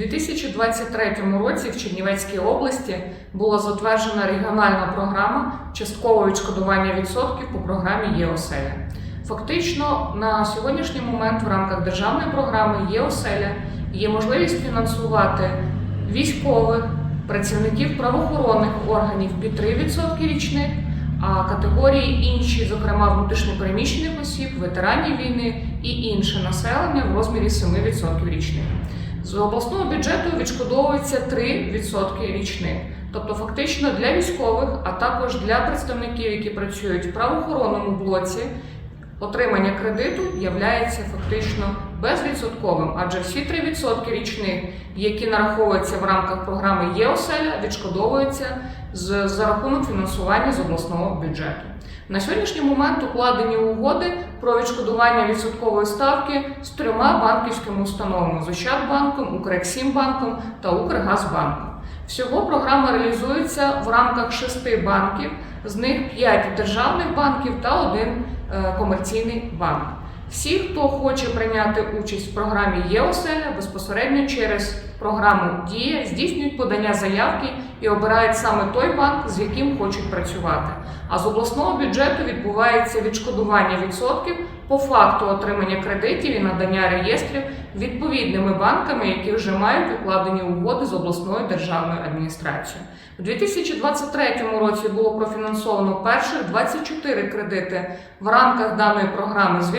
2023 році в Чернівецькій області була затверджена регіональна програма часткового відшкодування відсотків по програмі ЄОСЕЛЯ. Фактично, на сьогоднішній момент в рамках державної програми ЄОСЕЛЯ є можливість фінансувати військових, працівників правоохоронних органів під 3% річних, а категорії інші, зокрема внутрішньопереміщених осіб, ветеранів війни і інше населення в розмірі 7% річних. З обласного бюджету відшкодовується 3% річних. Тобто, фактично для військових, а також для представників, які працюють в правоохоронному блоці, отримання кредиту являється фактично безвідсотковим, адже всі 3% річних, які нараховуються в рамках програми ЄОСЕЛЯ, відшкодовуються з, за рахунок фінансування з обласного бюджету. На сьогоднішній момент укладені угоди про відшкодування відсоткової ставки з трьома банківськими установами з Ощадбанком, Укрексімбанком та Укргазбанком. Всього програма реалізується в рамках шести банків, з них п'ять державних банків та один е, комерційний банк. Всі, хто хоче прийняти участь в програмі ЄОСЕЛЯ, безпосередньо через програму Дія здійснюють подання заявки і обирають саме той банк, з яким хочуть працювати. А з обласного бюджету відбувається відшкодування відсотків по факту отримання кредитів і надання реєстрів відповідними банками, які вже мають укладені угоди з обласною державною адміністрацією. У 2023 році було профінансовано перших 24 кредити в рамках даної програми з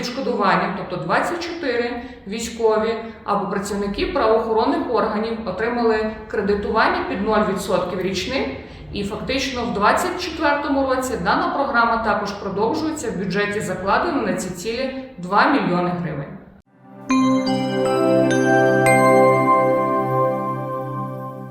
відшкодуванням, тобто 24 військові або працівники правоохоронних органів отримали кредитування під 0% річних. І фактично в 2024 році дана програма також продовжується в бюджеті закладено на ці цілі 2 мільйони гривень.